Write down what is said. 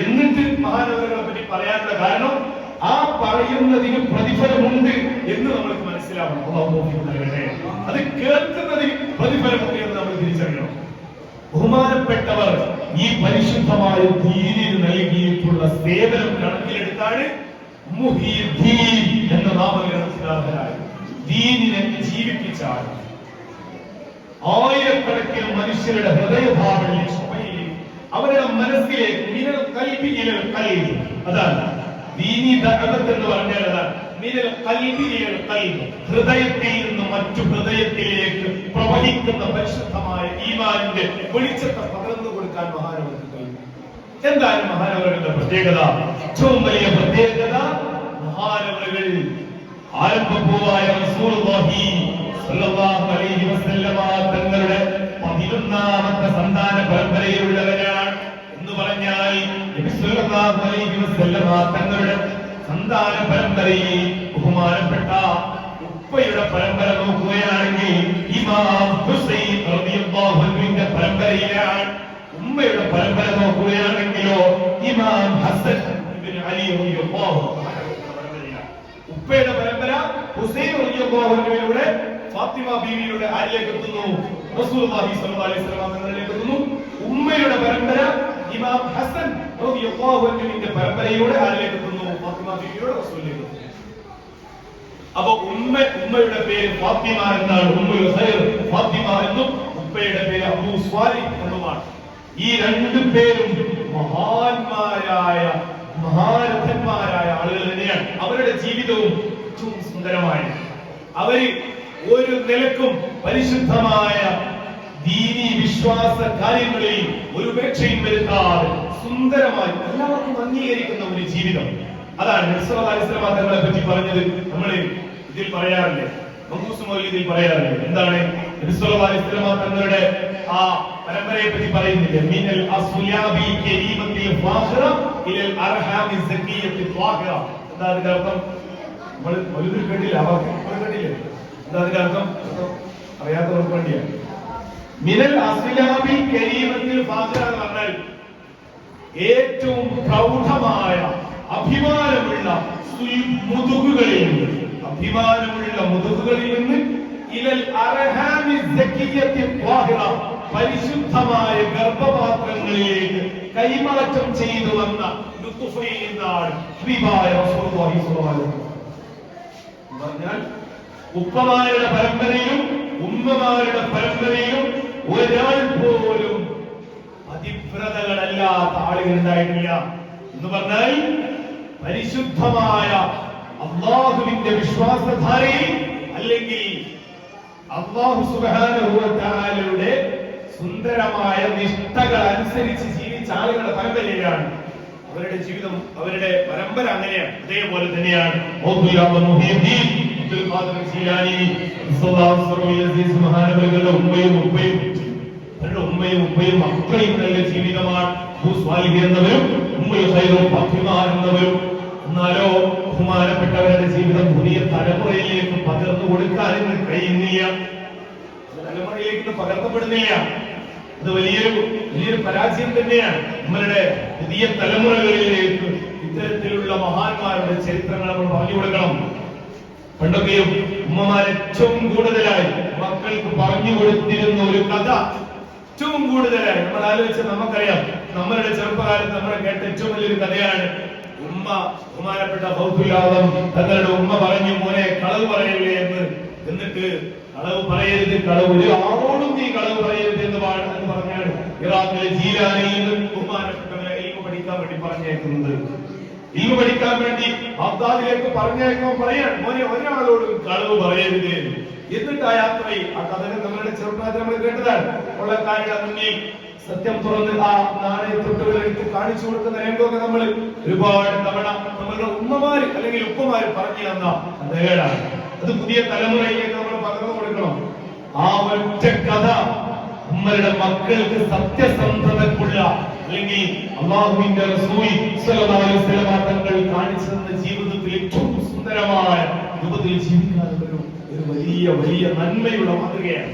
എന്നിട്ട് മഹാനവരങ്ങളെ പറ്റി പറയാനുള്ള കാരണം ആ പറയുന്നതിന് പ്രതിഫലമുണ്ട് എന്ന് നമ്മൾക്ക് മനസ്സിലാവണം. അത് കേൾക്കുന്നതിന് പ്രതിഫലമുണ്ട് എന്ന് നമ്മൾ തിരിച്ചറിയണം. ബഹുമാനപ്പെട്ടവർ ഈ പരിശുദ്ധമായ തീരിൽ നൽകിയിട്ടുള്ള സേവനം കണക്കിലെടുത്താണ് എന്ന നാമകരണത്തിനാഥനായി ദീനിനെ ആയിരക്കണക്കിന് മനുഷ്യരുടെ ഹൃദയഭാവം ദീനി ദഅവത്ത് എന്ന് ഹൃദയത്തിൽ മറ്റു ഹൃദയത്തിലേക്ക് പ്രവഹിക്കുന്ന പരിശുദ്ധമായ ഈമാനിന്റെ വെളിച്ചത്തെ പകർന്നു കൊടുക്കാൻ മഹാനവർക്ക് കഴിയും. എന്താണ് മഹാനവരുടെ പ്രത്യേകത? ഏറ്റവും വലിയ പ്രത്യേകത മഹാനവറുകൾ ആരംഭപൂവായ റസൂലുള്ളാഹി അലൈഹി വസല്ലമ തങ്ങളുടെ പതിനൊന്നാമത്തെ സന്താന പരമ്പരയിലുള്ളവരാണ് വസല്ലമ തങ്ങളുടെ സന്താന പരമ്പരയിൽ ബഹുമാനപ്പെട്ട ഉപ്പയുടെ പരമ്പര നോക്കുകയാണെങ്കിൽ ഇമാം ഹുസൈൻ റളിയല്ലാഹു അൻഹുവിന്റെ പരമ്പരയിലാണ്. ഉമ്മയുടെ പരമ്പര നോക്കുകയാണെങ്കിലോ ഇമാം ഹസൻ ഇബ്നു അലി റളിയല്ലാഹു ഉപ്പയുടെ പരമ്പര ഹുസൈൻ റളിയല്ലാഹുവിലൂടെ ഫാത്തിമ ബീവിയുടെ ആരിലേക്ക് റസൂലുള്ളാഹി സ്വല്ലല്ലാഹു അലൈഹി വസല്ലം തങ്ങളിലേക്ക് എത്തുന്നു. ഉമ്മയുടെ പരമ്പര ഇമാം ഹസൻ റളിയല്ലാഹു അൻഹുവിന്റെ പരമ്പരയോടെ ആരിലേക്ക് എത്തുന്നു? ഫാത്തിമ ബീവിയുടെ റസൂലിലേക്ക്. അപ്പൊ ഉമ്മ ഉമ്മയുടെ പേര് ഫാത്തിമ എന്നാണ്. ഉമ്മയുടെ ഖൈർ ഫാത്തിമ എന്നും ഉപ്പയുടെ പേര് അബൂ സ്വാലി എന്നുമാണ്. ഈ രണ്ട് പേരും മഹാന്മാരായ മഹാരഥന്മാരായ ആളുകൾ തന്നെയാണ്. അവരുടെ ജീവിതവും ഏറ്റവും സുന്ദരമായ അവർ ഒരു നിലക്കും പരിശുദ്ധമായ ദീനി വിശ്വാസ കാര്യങ്ങളിൽ ഒരു ഉപേക്ഷയും വരുത്താതെ സുന്ദരമായി എല്ലാവർക്കും അംഗീകരിക്കുന്ന ഒരു ജീവിതം. അതാണ് തങ്ങളെ പറ്റി പറഞ്ഞത്. നമ്മൾ ഇതിൽ പറയാറില്ലേ? ഇതിൽ പറയാറില്ലേ? എന്താണ്? തങ്ങളുടെ ആ പരമ്പരയെ പറ്റി പറയുന്നില്ലേ? ഇലൽ നമ്മൾ ഒരു കേട്ടില്ല അവർ അറിയാത്തവർക്ക് വേണ്ടിയാണ് മിനൽ അസ്ലാബി കരീമത്തിൽ ഫാഖിറ എന്ന് പറഞ്ഞാൽ ഏറ്റവും പ്രൗഢമായ അഭിമാനമുള്ള മുതുകുകളിൽ നിന്ന് അഭിമാനമുള്ള മുതുകുകളിൽ നിന്ന് ഇലൽ അർഹാമി സക്കിയത്തി ത്വാഹിറ പരിശുദ്ധമായ ഗർഭപാത്രങ്ങളിലേക്ക് കൈമാറ്റം ചെയ്തു വന്ന പറഞ്ഞാൽ ഉപ്പമാരുടെ പരമ്പരയിലും ഉമ്മമാരുടെ പരമ്പരയിലും ഒരാൾ പോലും അതിപ്രതകളല്ലാത്ത ആളുകൾ ഉണ്ടായിട്ടില്ല. എന്ന് പറഞ്ഞാൽ പരിശുദ്ധമായ അള്ളാഹുവിന്റെ വിശ്വാസധാരയിൽ അല്ലെങ്കിൽ അള്ളാഹു സുബാനുഭവത്താലയുടെ സുന്ദരമായ നിഷ്ഠകൾ അനുസരിച്ച് ജീവിച്ച ആളുകളുടെ പരമ്പരയിലാണ് അവരുടെ ജീവിതം അവരുടെ പരമ്പര അങ്ങനെയാണ്. അതേപോലെ തന്നെയാണ്. അബ്ദുൽ ഖാദിർ ജീലാനി, മഹാനവറുകളുടെ ഉമ്മയും ഉപ്പയും അവരുടെ ഉമ്മയും ഉപ്പയും മക്കളെയും നല്ല ജീവിതമാണ്. അബൂ എന്നവരും ഉമ്മയും ഖൈറും ഫാത്തിമ എന്നവരും. എന്നാലോ ബഹുമാനപ്പെട്ടവരുടെ ജീവിതം പുതിയ തലമുറയിലേക്ക് പകർന്നു കൊടുക്കാൻ കഴിയുന്നില്ല. തലമുറയിലേക്ക് പകർത്തപ്പെടുന്നില്ല. അത് വലിയൊരു വലിയൊരു പരാജയം തന്നെയാണ്. നമ്മളുടെ പുതിയ തലമുറകളിലേക്ക് ഇത്തരത്തിലുള്ള മഹാന്മാരുടെ ചരിത്രങ്ങൾ നമ്മൾ പറഞ്ഞു കൊടുക്കണം. പണ്ടൊക്കെയും ഉമ്മമാർ ഏറ്റവും കൂടുതലായി മക്കൾക്ക് പറഞ്ഞു കൊടുത്തിരുന്ന ഒരു കഥ ഏറ്റവും കൂടുതലായി. നമ്മൾ ആലോചിച്ച് നമുക്കറിയാം നമ്മളുടെ ചെറുപ്പകാലത്ത് നമ്മൾ കേട്ട ഏറ്റവും വലിയൊരു കഥയാണ് ഉമ്മ ബഹുമാനപ്പെട്ട ബൗദ്ധുലാദം തങ്ങളുടെ ഉമ്മ പറഞ്ഞു മോനെ കളവ് പറയല്ലേ എന്ന്. എന്നിട്ട് കളവ് പറയരുത് കളവ് ഒരു ആളോടും നീ കളവ് പറയരുത് എന്ന് എന്ന് പറഞ്ഞാണ് ഇറാഖിലെ ജീലാനിയിൽ ബഹുമാനപ്പെട്ടവരെ ഇൽമ പഠിക്കാൻ വേണ്ടി പറഞ്ഞേക്കുന്നത്. ഇൽമ പഠിക്കാൻ വേണ്ടി ബാഗ്ദാദിലേക്ക് പറഞ്ഞേക്കുമ്പോൾ പറയാൻ മോനെ ഒരാളോടും കളവ് പറയരുത്. എന്നിട്ട് ആ യാത്രയിൽ ആ കഥകൾ നമ്മളുടെ ചെറുപ്പത്തിൽ നമ്മൾ കേട്ടതാണ്. കൊള്ളക്കാരുടെ മുന്നിൽ സത്യം തുറന്ന് ആ നാണയത്തൊട്ടുകൾ എടുത്ത് കാണിച്ചു കൊടുക്കുന്ന രംഗമൊക്കെ നമ്മൾ ഒരുപാട് തവണ നമ്മളുടെ ഉമ്മമാര് അല്ലെങ്കിൽ ഉപ്പമാര് പറഞ്ഞു തന്ന കഥകളാണ്. അത് പുതിയ തലമുറയിലേക്ക് നമ്മൾ പകർന്നു കൊടുക്കണം. ആ ഒറ്റ കഥ നമ്മളുടെ മക്കൾക്ക് സത്യസന്ധതക്കുള്ള അല്ലെങ്കിൽ അള്ളാഹുവിന്റെ റസൂൽ സ്വല്ലല്ലാഹു അലൈഹി വസല്ലമ തങ്ങൾ കാണിച്ചു തന്ന ജീവിതത്തിൽ ഏറ്റവും സുന്ദരമായ രൂപത്തിൽ ഒരു ഒരു വലിയ വലിയ നന്മയുള്ള മാതൃകയാണ്.